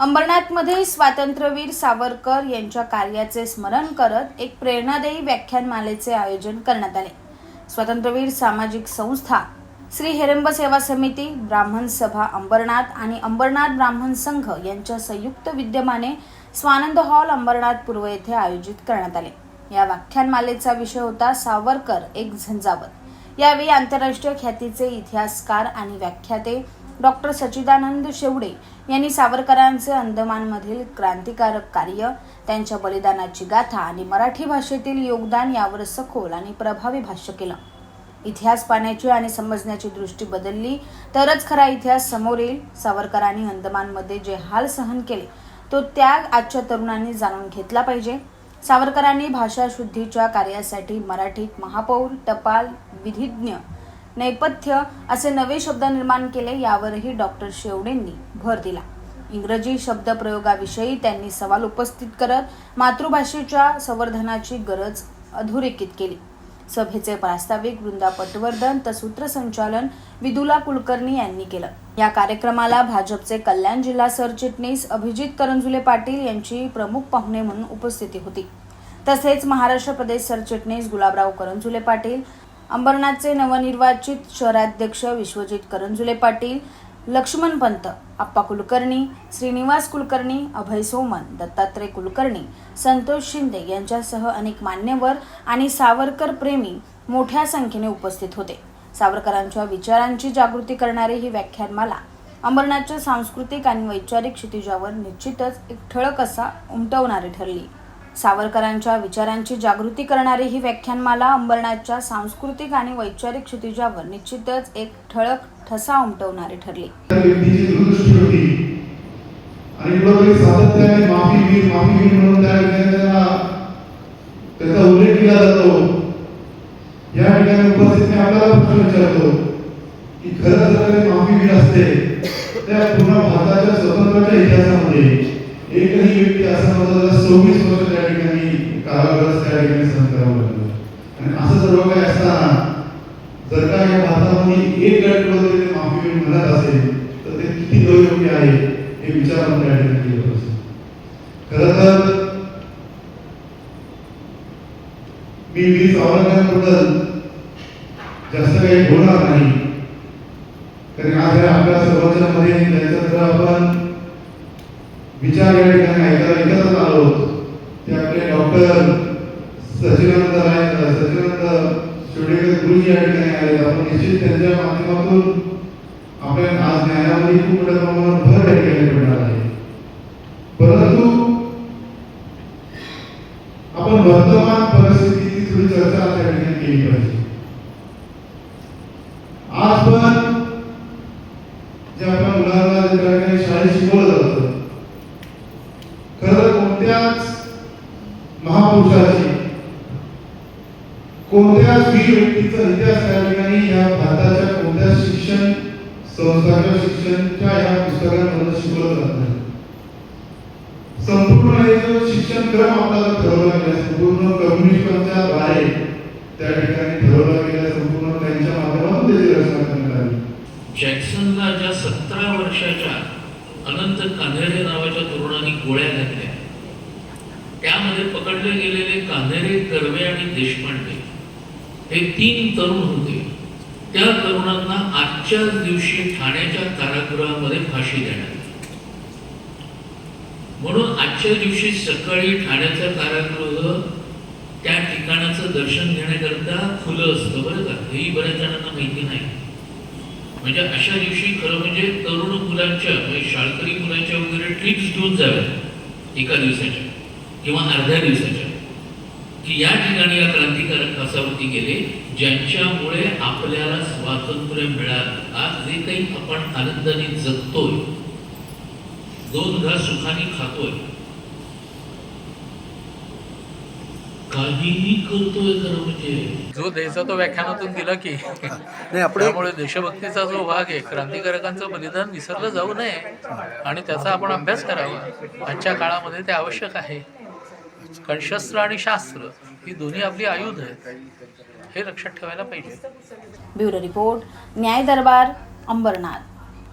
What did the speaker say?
अंबरनाथमध्ये स्वातंत्र्यवीर सावरकर यांच्या कार्याचे स्मरण करत एक प्रेरणादायी व्याख्यानमालेचे आयोजन करण्यात आले. स्वातंत्र्यवीर सामाजिक संस्था श्री हेरंब सेवा समिती ब्राह्मण सभा अंबरनाथ आणि अंबरनाथ ब्राह्मण संघ यांच्या संयुक्त विद्यमाने स्वानंद हॉल अंबरनाथ पूर्व येथे आयोजित करण्यात आले. या व्याख्यानमालेचा विषय होता सावरकर एक झंझावत. यावेळी आंतरराष्ट्रीय ख्यातीचे इतिहासकार आणि व्याख्याते डॉक्टर सच्चिदानंद शेवडे यांनी सावरकरांचे अंदमानमधील क्रांतिकारक कार्य त्यांच्या बलिदानाची गाथा आणि मराठी भाषेतील योगदान यावर सखोल आणि प्रभावी भाष्य केलं. इतिहास पाहण्याची आणि समजण्याची दृष्टी बदलली तरच खरा इतिहास समोर येईल. सावरकरांनी अंदमानमध्ये जे हाल सहन केले तो त्याग आजच्या तरुणांनी जाणून घेतला पाहिजे. सावरकरांनी भाषाशुद्धीच्या कार्यासाठी मराठीत महापौर टपाल विधिज्ञ नेपथ्य असे नवे शब्द निर्माण केले यावरही डॉक्टर शेवडेंनी भर दिला. इंग्रजी शब्दप्रयोगाविषयी त्यांनी सवाल उपस्थित करत मातृभाषेच्या संवर्धनाची गरज अधोरेखित केली. सभेचे प्रास्ताविक वृंदा पटवर्धन तर सूत्रसंचालन विदुला कुलकर्णी यांनी केलं. या कार्यक्रमाला भाजपचे कल्याण जिल्हा सरचिटणीस अभिजित करंजुले पाटील यांची प्रमुख पाहुणे म्हणून उपस्थिती होती. तसेच महाराष्ट्र प्रदेश सरचिटणीस गुलाबराव करंजुले पाटील अंबरनाथचे नवनिर्वाचित शहराध्यक्ष विश्वजित करंजुले पाटील लक्ष्मण पंत आप्पा कुलकर्णी श्रीनिवास कुलकर्णी अभय सोमन दत्तात्रय कुलकर्णी संतोष शिंदे यांच्यासह अनेक मान्यवर आणि सावरकर प्रेमी मोठ्या संख्येने उपस्थित होते. सावरकरांच्या विचारांची जागृती करणारी ही व्याख्यानमाला अंबरनाथच्या सांस्कृतिक आणि वैचारिक क्षितिजावर निश्चितच एक ठळक असा उमटवणारी ठरली. सावरकरांच्या विचारांची जागृती करणारी ही व्याख्यानमाला अंबरनाथच्या सांस्कृतिक आणि वैचारिक क्षितिजावर निश्चितच एक ठळक ठसा उमटवणारी ठरली. आणि कुठेतरी सातत्याने माफी वीर माफी वीर म्हणून त्या ठिकाणी त्याचा उल्लेख केला जातो या ठिकाणी उपस्थित मी आपल्याला प्रश्न विचारतो की खरं जर काही माफी वीर असते त्या पूर्ण भारताच्या स्वतंत्राच्या इतिहासामध्ये एकही व्यक्ती असा होता ज्याला सव्वीस वर्ष त्या ठिकाणी कारागृहात त्या ठिकाणी सहन करावं लागलं. आणि असं सर्व काही असताना जर का या भारतामध्ये एक गट वगैरे माफी वीर म्हणत असेल तर ते किती योग्य आहे हे विचार आपण त्या ठिकाणी केलं पाहिजे. खरं तर मी वीर सावरकरांबद्दल जास्त काही बोलणार नाही. कारण आज या आपल्या सर्वांच्या मध्ये त्यांचा जर आपण विचार या ठिकाणी ऐकायला ऐकतच आलो ते आपले डॉक्टर सचिनंद राय सचिनंद शिवडेकर गुरुजी या ठिकाणी आले. आपण निश्चित त्यांच्या माध्यमातून आपल्या आज न्यायामध्ये खूप मोठ्या प्रमाणावर भर या ठिकाणी पडणार आहे. परंतु आपण वर्तमान परिस्थितीची थोडी चर्चा आज या ठिकाणी केली पाहिजे. आज पण जे आपल्या मुलांना ज्या ठिकाणी शाळेत शिकवलं जातं खरं कोणत्याच महापुरुषाची कोणत्याच वीर व्यक्तीचा इतिहास त्या ठिकाणी या भारताच्या कोणत्या शिक्षण संस्थाच्या शिक्षणच्या या पुस्तकांमध्ये शिकवलं जात नाही. संपूर्ण हे जो शिक्षण क्रम आपल्याला ठरवला गेला संपूर्ण कम्युनिस्टांच्या द्वारे त्या ठिकाणी ठरवला गेला संपूर्ण त्यांच्या माध्यमातून त्याची रचना करण्यात आली जॅक्सनला ज्या सतरा वर्षाच्या अनंत कान्हेरे नावाच्या तरुणांनी गोळ्या घातल्या त्यामध्ये पकडले गेलेले कान्हेरे कर्वे आणि देशपांडे. हे तीन तरुण होते. त्या तरुणांना आजच्याच दिवशी ठाण्याच्या कारागृहामध्ये फाशी देण्यात आली. म्हणून आजच्या दिवशी सकाळी ठाण्याचं कारागृह त्या ठिकाणाचं दर्शन घेण्याकरता खुलं असतं बरं का? हेही बऱ्याच जणांना माहिती नाही. म्हणजे अशा दिवशी खरं म्हणजे तरुण मुलांच्या म्हणजे शाळकरी मुलांच्या वगैरे ट्रिप्स घेऊन जाव्या एका दिवसाच्या किंवा अर्ध्या दिवसाच्या. की या ठिकाणी या क्रांतिकारक कसावती गेले ज्यांच्यामुळे आपल्याला स्वातंत्र्य मिळालं. आज जे काही आपण आनंदाने जगतोय दोन घास सुखाने खातोय काहीही करतोय खरं म्हणजे. जो द्यायचा तो व्याख्यानातून दिला की नाही आपण एक- त्यामुळे देशभक्तीचा जो भाग आहे क्रांतिकारकांचं बलिदान विसरलं जाऊ नये. आणि त्याचा आपण अभ्यास करावा. आजच्या काळामध्ये ते आवश्यक आहे. कारण शस्त्र आणि शास्त्र ही दोन्ही आपली आयुध आहेत. हे लक्षात ठेवायला पाहिजे. ब्युरो रिपोर्ट न्याय दरबार अंबरनाथ.